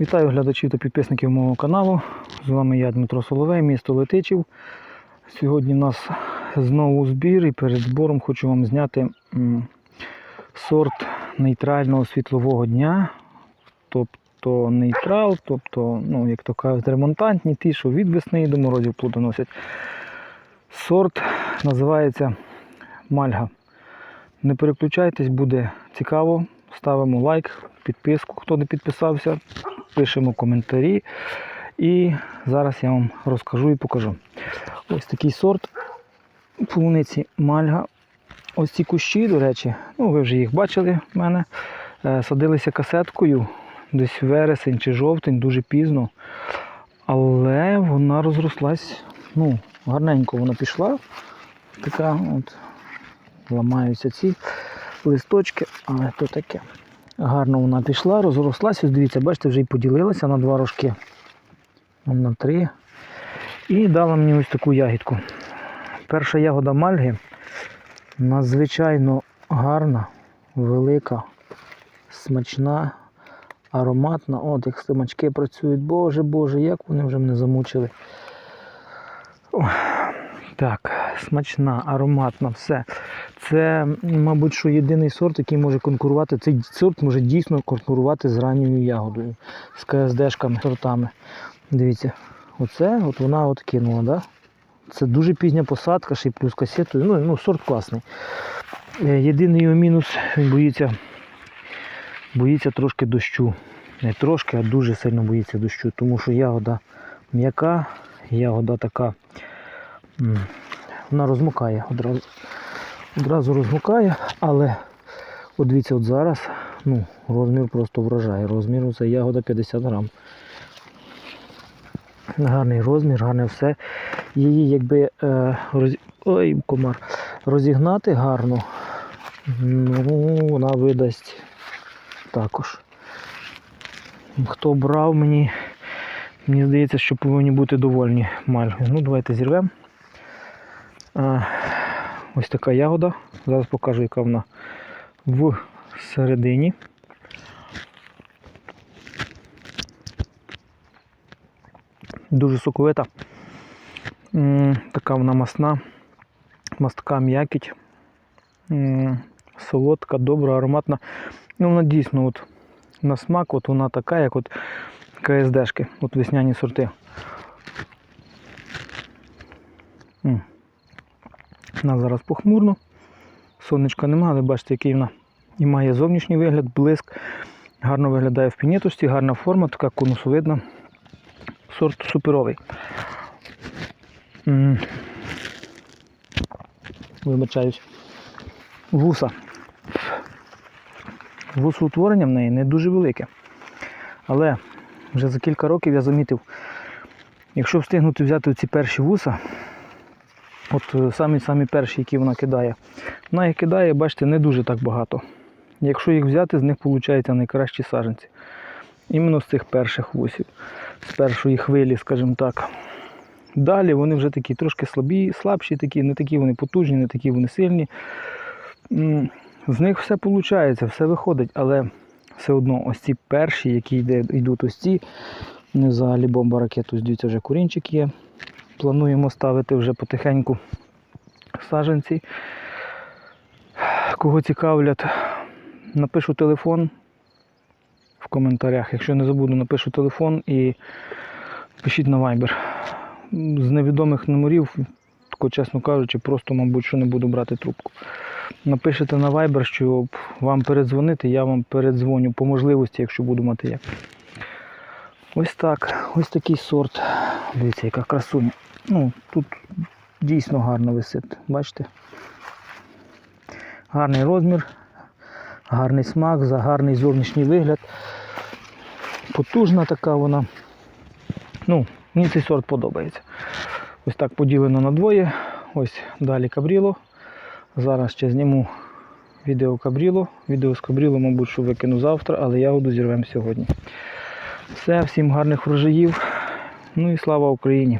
Вітаю глядачів та підписників мого каналу. З вами я Дмитро Соловей, місто Летичів. Сьогодні у нас знову збір і перед збором хочу вам зняти сорт нейтрального світлового дня. Тобто нейтрал, тобто, ну, як то кажуть, ремонтантні, ті, що від весни до морозів плодоносять. Сорт називається Мальга. Не переключайтесь, буде цікаво. Ставимо лайк, підписку, хто не підписався, пишемо коментарі. І зараз я вам розкажу і покажу. Ось такий сорт полуниці Мальга. Ось ці кущі, до речі, ну ви вже їх бачили в мене. Е, Садилися касеткою десь вересень чи жовтень, дуже пізно. Але вона розрослась, ну, гарненько вона пішла. Така от ламаються ці листочки, але то таке. Гарно вона пішла, розрослась. Ось дивіться, бачите, вже і поділилася на два рожки. На три. І дала мені ось таку ягідку. Перша ягода мальги надзвичайно гарна, велика, смачна, ароматна. От як слимачки працюють. Боже Боже, як вони вже мене замучили. Ох. Так, смачна, ароматна, все. Це, мабуть, що єдиний сорт, який може конкурувати. Цей сорт може дійсно конкурувати з ранньою ягодою, з КСДшками, сортами. Дивіться, оце от вона от кинула, да? Це дуже пізня посадка, ще й плюс касетою. Ну, ну, сорт класний. Е, Єдиний його мінус, він боїться, боїться трошки дощу. Не трошки, а дуже сильно боїться дощу, тому що ягода м'яка, ягода така. Вона розмокає одразу. Одразу розмокає, але от дивіться, от зараз ну, розмір просто вражає. Розміру це ягода 50 грам. Гарний розмір, гарне все. Її якби е, роз... Ой, комар. розігнати гарно, ну, вона видасть також. Хто брав мені, мені здається, що повинні бути довольні мальги. Ну, давайте зірвемо. Ось така ягода. Зараз покажу, яка вона в середині. Дуже соковита. Така вона масна, мастка м'якіть. Солодка, добра, ароматна. Ну, вона дійсно от, на смак, от вона така, як от КСДшки, от весняні сорти. М. Вона зараз похмурно. Сонечка немає, але бачите, який вона і має зовнішній вигляд, блиск. Гарно виглядає в пінітості, гарна форма, така конусовидна. Сорт суперовий. Вибачаюсь. Вуса. Вусоутворення в неї не дуже велике. Але вже за кілька років я замітив, якщо встигнути взяти ці перші вуса, от е, самі самі перші, які вона кидає, вона їх кидає, бачите, не дуже так багато. Якщо їх взяти, з них виходить найкращі саджанці. Іменно з цих перших вусів, з першої хвилі, скажімо так. Далі вони вже такі трошки слабі, слабші, такі, не такі вони потужні, не такі вони сильні. З них все виходить, все виходить, але все одно ось ці перші, які йдуть ось ці, не взагалі бомба ракету, ось вже курінчик є. Плануємо ставити вже потихеньку саджанці. Кого цікавлять, напишу телефон в коментарях. Якщо не забуду, напишу телефон і пишіть на Viber. З невідомих номерів, тако, чесно кажучи, просто, мабуть, що не буду брати трубку. Напишете на Viber, щоб вам передзвонити, я вам передзвоню по можливості, якщо буду мати як. Ось так, ось такий сорт. Дивіться, яка красуня. Ну, тут дійсно гарно висить, бачите? Гарний розмір, гарний смак, за гарний зовнішній вигляд. Потужна така вона. Ну, мені цей сорт подобається. Ось так поділено на двоє. Ось далі кабріло. Зараз ще зніму відео кабріло. Відео з кабріло, мабуть, що викину завтра, але ягоду зірвемо сьогодні. Все, всім гарних врожаїв. Ну і слава Україні!